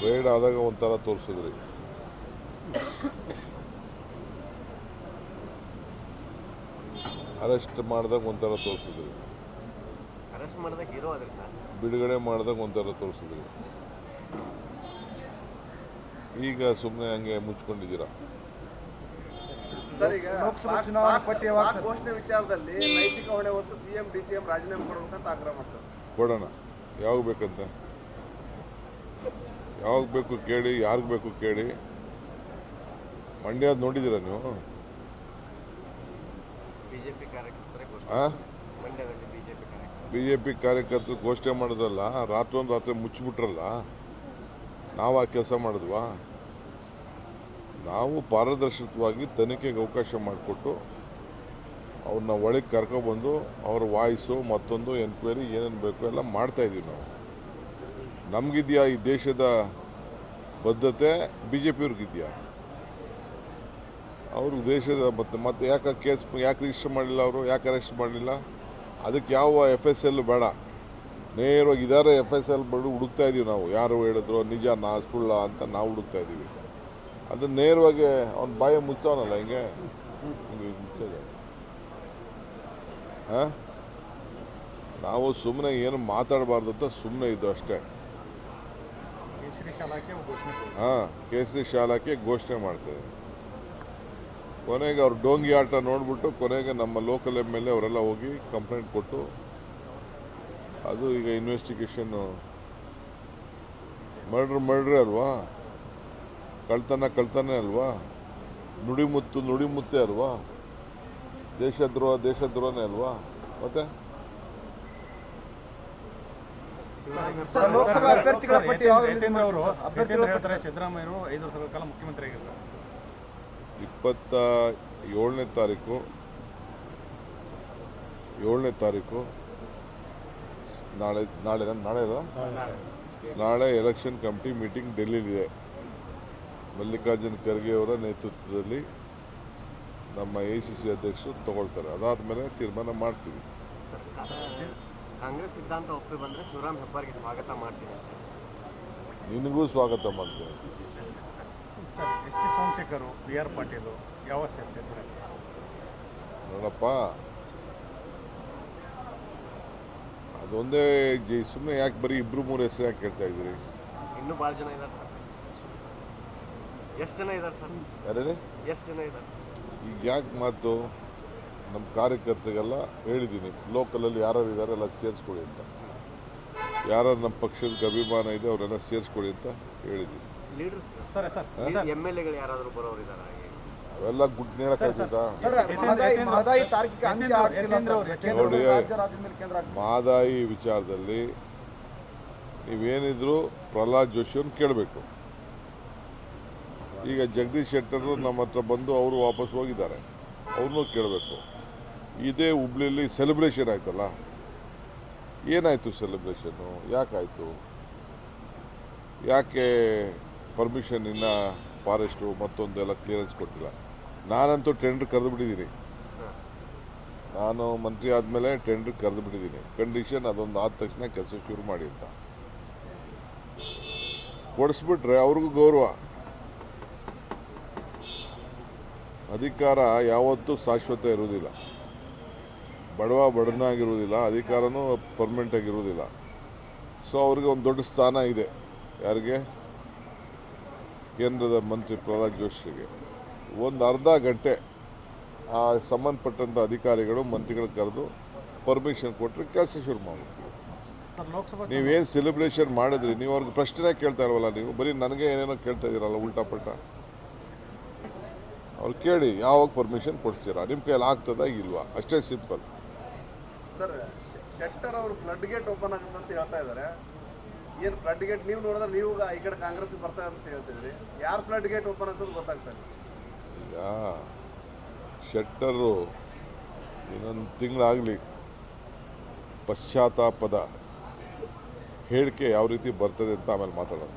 Raid ಆದಾಗ ಒಂಥರ ತೋರಿಸಿದ್ರಿ. ಅರೆಸ್ಟ್ ಮಾಡಿದಾಗ ಒಂಥರ ತೋರಿಸಿದ್ರಿ. ಅರೆಸ್ಟ್ ಮಾಡಿದಾಗ ಹೀರೋ ಅದ್ರಿ ಸರ್ ಬಿಡುಗಡೆ ಮಾಡಿದಾಗ ಒಂಥರ ತೋರಿಸಿದ್ರಿ. ಈಗ ಸುಮ್ಮನೆ ಹಂಗೆ ಮುಚ್ಕೊಂಡಿದ್ದೀರಾ? ಸರ್ ಈಗ ಲೋಕಸಭಾ ಚುನಾವಣೆ ಪಾಕ್- ಪಟ್ಟಿ ಯಾವಾಗ ಪಾಕ್ ಸರ್? ಘೋಷಣೆ ವಿಚಾರದಲ್ಲಿ ನೈತಿಕ ಹೊಣೆ ಹೊತ್ತು ಸಿಎಂ ಡಿ ಸಿ ಎಂ ರಾಜೀನಾಮೆ ಕೊಡ್ಬೇಕಂತ ಆಗ್ರಹ ಮಾಡ್ತಾರೆ. ಕೊಡೋಣ. ಯಾವಾಗ ಬೇಕಂತ? ಯಾವಾಗ ಬೇಕು ಕೇಳಿ ಯಾರಿಗೆ ಬೇಕು ಕೇಳಿ. ಮಂಡ್ಯದ ನೋಡಿದ್ದೀರಾ ನೀವು? ಬಿ ಜೆ ಪಿ ಕಾರ್ಯಕರ್ತರು. ಘೋಷಣೆ ಮಾಡಿದ್ರಲ್ಲ ರಾತ್ರೊಂದು ರಾತ್ರಿ ಮುಚ್ಚಿಬಿಟ್ರಲ್ಲ? ನಾವು ಆ ಕೆಲಸ ಮಾಡಿದ್ವಾ? ನಾವು ಪಾರದರ್ಶಕವಾಗಿ ತನಿಖೆಗೆ ಅವಕಾಶ ಮಾಡಿಕೊಟ್ಟು ಅವ್ರನ್ನ ಒಳಗೆ ಕರ್ಕೊಬಂದು ಅವ್ರ ವಾಯ್ಸು ಮತ್ತೊಂದು ಎನ್ಕ್ವೈರಿ ಏನೇನು ಬೇಕು ಎಲ್ಲ ಮಾಡ್ತಾಯಿದ್ದೀವಿ ಇದೀವಿ ನಾವು. ನಮಗಿದೆಯಾ ಈ ದೇಶದ ಬದ್ಧತೆ? ಬಿ ಜೆ ಪಿಯವ್ರಿಗಿದೆಯಾ ಅವರು ದೇಶದ ಮತ್ತೆ ಮತ್ತು ಯಾಕೆ ಕೇಸ್ ಯಾಕೆ ರಿಜಿಸ್ಟರ್ ಮಾಡಲಿಲ್ಲ ಅವರು? ಯಾಕೆ ಅರೆಸ್ಟ್ ಮಾಡಲಿಲ್ಲ? ಅದಕ್ಕೆ ಯಾವ ಎಫ್ ಎಸ್ ಎಲ್ ಬೇಡ. ನೇರವಾಗಿ ಇದಾರೆ ಎಫ್ ಎಸ್ ಎಲ್ ಬಂದು ಹುಡುಕ್ತಾ ಇದ್ದೀವಿ ನಾವು. ಯಾರು ಹೇಳಿದ್ರು ನಿಜ, ನಾ, ಸುಳ್ಳ ಅಂತ ನಾವು ಹುಡುಕ್ತಾ ಇದ್ದೀವಿ ಅದು ನೇರವಾಗಿ ಅವ್ನು ಬಾಯ ಮುಚ್ಚವನಲ್ಲ ಹಿಂಗೆ? ಹಾಂ? ನಾವು ಸುಮ್ಮನೆ ಏನು ಮಾತಾಡಬಾರ್ದು ಅಂತ ಸುಮ್ಮನೆ ಇದ್ದು ಅಷ್ಟೇ. ಕೇಸರಿ ಶಾಲಾಕ್ಕೆ ಘೋಷಣೆ. ಹಾಂ, ಕೇಸರಿ ಘೋಷಣೆ ಮಾಡ್ತೇವೆ ಕೊನೆಗೆ ಅವ್ರು ಡೋಂಗಿ ಆಟ ನೋಡ್ಬಿಟ್ಟು ಕೊನೆಗೆ ನಮ್ಮ ಲೋಕಲ್ ಎಂ ಎಲ್ ಎ ಅವರೆಲ್ಲ ಹೋಗಿ ಕಂಪ್ಲೇಂಟ್ ಕೊಟ್ಟು ಅದು ಈಗ ಇನ್ವೆಸ್ಟಿಗೇಷನ್ನು ಮರ್ಡ್ರ್ ಮರ್ಡ್ರೆ ಅಲ್ವಾ? ಕಳ್ತನ, ಕಳ್ತನೇ ಅಲ್ವಾ? ನುಡಿಮುತ್ತು, ನುಡಿಮುತ್ತೆ ಅಲ್ವಾ? ದೇಶದ್ರೋಹ, ದೇಶದ್ರೋಹನೇ ಅಲ್ವಾ? ಮತ್ತೆ ಸರ್, ಲೋಕಸಭಾ ಅಭ್ಯರ್ಥಿಗಳ ಪಟ್ಟಿ ಯತೀಂದ್ರ- ಅವರು ಅಭ್ಯರ್ಥಿಗಳ ಹೇಳ್ತಾರೆ ಸಿದ್ದರಾಮಯ್ಯರು ಐದು ವರ್ಷಗಳ ಕಾಲ ಮುಖ್ಯಮಂತ್ರಿ ಆಗಿರ್ತಾರೆ ಇಪ್ಪತ್ತ ಏಳನೇ ತಾರೀಕು ಏಳನೇ ತಾರೀಕು ನಾಳೆ ನಾಳೆ ನಾಳೆ ನಾಳೆ. ಎಲೆಕ್ಷನ್ ಕಮಿಟಿ ಮೀಟಿಂಗ್ ಡೆಲ್ಲಿಲಿದೆ. ಮಲ್ಲಿಕಾರ್ಜುನ್ ಖರ್ಗೆ ಅವರ ನೇತೃತ್ವದಲ್ಲಿ ನಮ್ಮ ಎ ಸಿ ಸಿ ಅಧ್ಯಕ್ಷರು ತಗೊಳ್ತಾರೆ. ಅದಾದಮೇಲೆ ತೀರ್ಮಾನ ಮಾಡ್ತೀವಿ. ಕಾಂಗ್ರೆಸ್ ಸಿದ್ಧಾಂತ ಒಪ್ಪಿ ಬಂದ್ರೆ ಶಿವರಾಮ್ ಹೆಬ್ಬಾರ್ಗೆ ಸ್ವಾಗತ ಮಾಡ್ತೀನಿ ನಿನಗೂ ಸ್ವಾಗತ ಮಾಡ್ತೀನಿ. Sir S T Somashekar B R Patil ಯಾವ ನೋಡಪ್ಪ ಅದೊಂದೇ ಸುಮ್ಮನೆ ಯಾಕೆ ಬರೀ ಇಬ್ರು ಮೂರು ಹೆಸರು ಯಾಕೆ ಕೇಳ್ತಾ ಇದ್ದೀರಿ? ಇನ್ನೂ ಭಾಳ ಜನ ಇದ್ದಾರೆ ಸರ್. ಎಷ್ಟು ಜನ ಇದ್ದಾರೆ ಸರ್? ಯಾರೇ ಎಷ್ಟು ಜನ ಇದ್ದಾರೆ ಸರ್? ಈಗ ಯಾಕೆ ಮಾತು? ನಮ್ಮ ಕಾರ್ಯಕರ್ತರಿಗೆಲ್ಲ ಹೇಳಿದ್ದೀನಿ ಲೋಕಲಲ್ಲಿ ಯಾರ್ಯಾರು ಇದ್ದಾರೆ ಎಲ್ಲ ಸೇರಿಸ್ಕೊಳ್ಳಿ ಅಂತ. ಯಾರು ನಮ್ಮ ಪಕ್ಷದ ಅಭಿಮಾನ ಇದೆ ಅವರೆಲ್ಲ ಸೇರಿಸ್ಕೊಳ್ಳಿ ಅಂತ ಹೇಳಿದ್ದೀನಿ. ಅವೆಲ್ಲ ಗುಡ್ ನೋಡಿ. ಮಾದಾಯಿ ವಿಚಾರದಲ್ಲಿ ನೀವೇನಿದ್ರು ಪ್ರಹ್ಲಾದ್ ಜೋಶಿಯವ್ರನ್ನ ಕೇಳಬೇಕು. ಈಗ ಜಗದೀಶ್ ಶೆಟ್ಟರು ನಮ್ಮ ಹತ್ರ ಬಂದು ಅವರು ವಾಪಸ್ ಹೋಗಿದ್ದಾರೆ. ಅವ್ರನ್ನೂ ಕೇಳಬೇಕು. ಇದೇ ಹುಬ್ಳಿಯಲ್ಲಿ ಸೆಲೆಬ್ರೇಷನ್ ಆಯ್ತಲ್ಲ? ಏನಾಯಿತು ಸೆಲೆಬ್ರೇಷನ್ನು ಯಾಕಾಯಿತು? ಯಾಕೆ ಪರ್ಮಿಷನ್ ಇನ್ನ ಫಾರೆಸ್ಟು ಮತ್ತೊಂದೆಲ್ಲ ಕ್ಲಿಯರೆನ್ಸ್ ಕೊಟ್ಟಿಲ್ಲ? ನಾನಂತೂ ಟೆಂಡರ್ ಕರೆದು ಬಿಟ್ಟಿದ್ದೀನಿ ನಾನು ಮಂತ್ರಿ ಆದಮೇಲೆ ಟೆಂಡರ್ ಕರೆದು ಬಿಟ್ಟಿದ್ದೀನಿ ಕಂಡೀಷನ್ ಅದೊಂದು ಆದ ತಕ್ಷಣ ಕೆಲಸ ಶುರು ಮಾಡಿ ಅಂತ. ಕೊಡಿಸ್ಬಿಟ್ರೆ ಅವ್ರಿಗೂ ಗೌರವ. ಅಧಿಕಾರ ಯಾವತ್ತೂ ಶಾಶ್ವತ ಇರುವುದಿಲ್ಲ. ಬಡವ ಬಡನಾಗಿರುವುದಿಲ್ಲ ಅಧಿಕಾರನೂ ಪರ್ಮನೆಂಟ್ ಆಗಿರುವುದಿಲ್ಲ. ಸೊ ಅವ್ರಿಗೆ ಒಂದು ದೊಡ್ಡ ಸ್ಥಾನ ಇದೆ. ಯಾರಿಗೆ? ಕೇಂದ್ರದ ಮಂತ್ರಿ ಪ್ರಹ್ಲಾದ್ ಜೋಶಿಗೆ. ಒಂದು ಅರ್ಧ ಗಂಟೆ ಆ ಸಂಬಂಧಪಟ್ಟಂಥ ಅಧಿಕಾರಿಗಳು ಮಂತ್ರಿಗಳು ಕರೆದು ಪರ್ಮಿಷನ್ ಕೊಟ್ಟರೆ ಕೆಲಸ ಶುರು ಮಾಡಬೇಕು. ನೀವೇನು ಸೆಲೆಬ್ರೇಷನ್ ಮಾಡಿದ್ರಿ? ನೀವು ಅವ್ರಿಗೆ ಪ್ರಶ್ನೆ ಕೇಳ್ತಾ ಇಲ್ವಲ್ಲ ನೀವು? ಬರೀ ನನಗೆ ಏನೇನೋ ಕೇಳ್ತಾ ಇದ್ದೀರಲ್ಲ ಉಲ್ಟಾ ಪಲ್ಟ? ಅವ್ರು ಕೇಳಿ ಯಾವಾಗ ಪರ್ಮಿಷನ್ ಕೊಡ್ತೀರಾ? ನಿಮ್ಮ ಕೈಯಲ್ಲಿ ಆಗ್ತದಾ ಇಲ್ವಾ? ಅಷ್ಟೇ ಸಿಂಪಲ್ ಸರ್ ಶೆಟ್ಟರ್ ಅವರು ಫ್ಲಡ್ ಗೇಟ್ ಓಪನ್ ಆಗುತ್ತೆ ಅಂತ ಹೇಳ್ತಾ ಇದ್ದಾರೆ. ಏನು ಫ್ಲಡ್ ಗೇಟ್ ನೀವು ನೋಡಿದ್ರೆ ನೀವು ಈ ಕಡೆ ಕಾಂಗ್ರೆಸ್ ಬರ್ತಾ ಅಂತ ಹೇಳ್ತಿದ್ರಿ ಯಾರು ಫ್ಲಡ್ ಗೇಟ್ ಓಪನ್ ಆಗ್ತದೆ ಗೊತ್ತಾಗ್ತಾ ಯಾ ಈಗ ಶೆಟ್ಟರು ಇನ್ನೊಂದು ತಿಂಗಳಾಗಲಿ ಪಶ್ಚಾತ್ತಾಪದ ಹೇಳಿಕೆ ಯಾವ ರೀತಿ ಬರ್ತದೆ ಅಂತ ಆಮೇಲೆ ಮಾತಾಡೋಣ.